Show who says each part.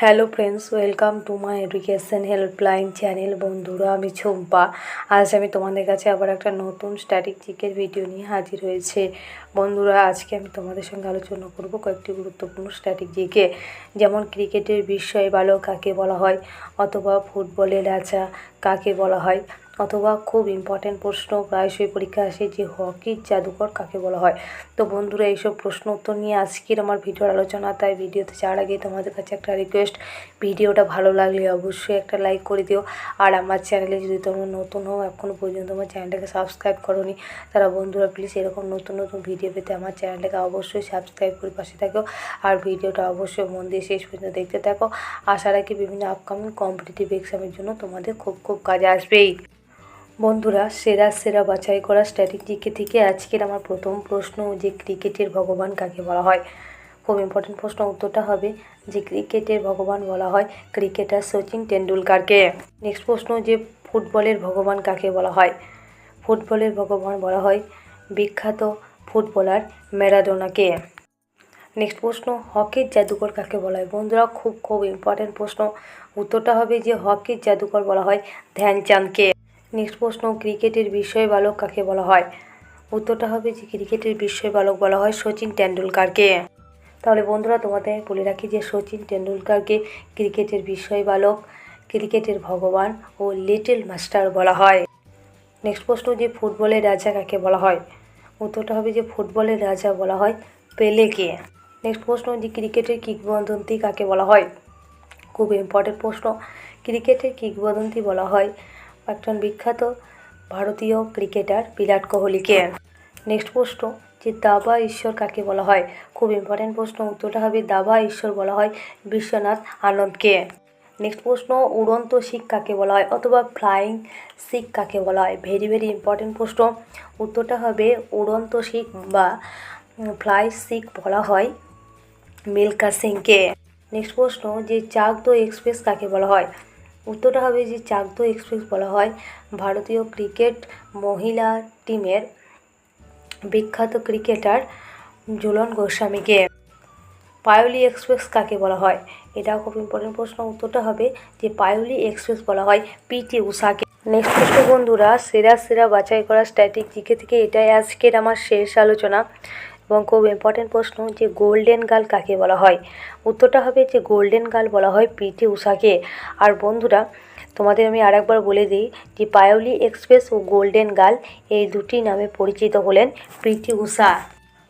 Speaker 1: Hello friends, welcome to my education helpline channel. বন্ধুরা, আমি ছম্পা। আজ আমি তোমাদের কাছে আবার একটা নতুন স্ট্যাটিক জিকের ভিডিও নিয়ে হাজির হয়েছে। বন্ধুরা, আজকে আমি তোমাদের সঙ্গে আলোচনা করব কয়েকটি গুরুত্বপূর্ণ স্ট্যাটিক জিকে, যেমন ক্রিকেটের বিস্ময় বালক কাকে বলা হয়, অথবা ফুটবলের রাজা কাকে বলা হয়। অথবা খুব ইম্পর্ট্যান্ট প্রশ্ন প্রায়শই পরীক্ষা আসে যে হকির জাদুকর কাকে বলা হয়? তো বন্ধুরা, এইসব প্রশ্ন উত্তর নিয়ে আজকের আমার ভিডিওর আলোচনা। তাই ভিডিওতে যাওয়ার আগে তোমাদের কাছে একটা রিকোয়েস্ট ভিডিওটা ভালো লাগলে অবশ্যই একটা লাইক করে দিও। আর আমার চ্যানেলে যদি তোমরা নতুন হও এখনও পর্যন্ত আমার চ্যানেলটাকে সাবস্ক্রাইব করোনি তারা বন্ধুরা প্লিজ এরকম নতুন নতুন ভিডিও পেতে আমার চ্যানেলটাকে অবশ্যই সাবস্ক্রাইব করে পাশে থাকো। আর ভিডিওটা অবশ্যই মন দিয়ে শেষ পর্যন্ত দেখতে থাকো। আশা রাখি বিভিন্ন আপকামিং কম্পিটিটিভ এক্সামের জন্য তোমাদের খুব খুব কাজে আসবেই। বন্ধুরা, সেরা সেরা বাছাই করা স্ট্র্যাটেজিকে থেকে আজকের আমার প্রথম প্রশ্ন যে ক্রিকেটের ভগবান কাকে বলা হয়? খুব ইম্পর্টেন্ট প্রশ্ন, উত্তরটা হবে যে ক্রিকেটের ভগবান বলা হয় ক্রিকেটার সচিন টেন্ডুলকারকে নেক্সট প্রশ্ন যে ফুটবলের ভগবান কাকে বলা হয়? ফুটবলের ভগবান বলা হয় বিখ্যাত ফুটবলার ম্যারাডোনাকে। নেক্সট প্রশ্ন, হকির জাদুকর কাকে বলা হয়? বন্ধুরা, খুব খুব ইম্পর্টেন্ট প্রশ্ন। উত্তরটা হবে যে হকির জাদুকর বলা হয় ধ্যানচাঁদকে। নেক্সট প্রশ্ন ক্রিকেটের বিস্ময় বালক কাকে বলা হয়? উত্তরটা হবে যে ক্রিকেটের বিস্ময় বালক বলা হয় সচিন টেন্ডুলকারকে তাহলে বন্ধুরা, তোমাদের বলে রাখি যে সচিন টেন্ডুলকারকে ক্রিকেটের বিস্ময় বালক ক্রিকেটের ভগবান ও লিটল মাস্টার বলা হয়। নেক্সট প্রশ্ন যে ফুটবলের রাজা কাকে বলা হয়? উত্তরটা হবে যে ফুটবলের রাজা বলা হয় পেলেকে। নেক্সট প্রশ্ন যে ক্রিকেটের কিংবদন্তি কাকে বলা হয়? খুব ইম্পর্টেন্ট প্রশ্ন। ক্রিকেটের কিংবদন্তি বলা হয় একজন বিখ্যাত ভারতীয় ক্রিকেটার বিরাট কোহলিকে নেক্সট প্রশ্ন যে দাবা ঈশ্বর কাকে বলা হয়? খুব ইম্পর্টেন্ট প্রশ্ন উত্তরটা হবে দাবা ঈশ্বর বলা হয় বিশ্বনাথ আনন্দকে নেক্সট প্রশ্ন উড়ন্ত শিখ কাকে বলা হয় অথবা ফ্লাইং শিখ কাকে বলা হয়? ভেরি ভেরি ইম্পর্টেন্ট প্রশ্ন উত্তরটা হবে উড়ন্ত শিখ বা ফ্লাই শিখ বলা হয় মিল্কা সিংকে নেক্সট প্রশ্ন যে চাকদো এক্সপ্রেস কাকে বলা হয়? উত্তরটা হবে যে চাকদো এক্সপ্রেস বলা হয়। ভারতীয় ক্রিকেট মহিলা টিমের বিখ্যাত ক্রিকেটার ঝুলন গোস্বামীকে। পায়োলি এক্সপ্রেস কাকে বলা হয়? এটাও খুব ইম্পর্টেন্ট প্রশ্ন। উত্তরটা হবে যে পায়োলি এক্সপ্রেস বলা হয় পিটি উষাকে নেক্সট প্রশ্ন, বন্ধুরা, সেরা সেরা বাছাই করা জিকে থেকে এটাই আজকের আমার শেষ আলোচনা। এবং খুব ইম্পর্টেন্ট প্রশ্ন যে গোল্ডেন গার্ল কাকে বলা হয়? উত্তরটা হবে যে গোল্ডেন গার্ল বলা হয় পিটি উষাকে। আর বন্ধুরা, তোমাদের আমি আরেকবার বলে দিই যে পায়োলি এক্সপ্রেস ও গোল্ডেন গার্ল এই দুটি নামে পরিচিত হলেন পিটি উষা।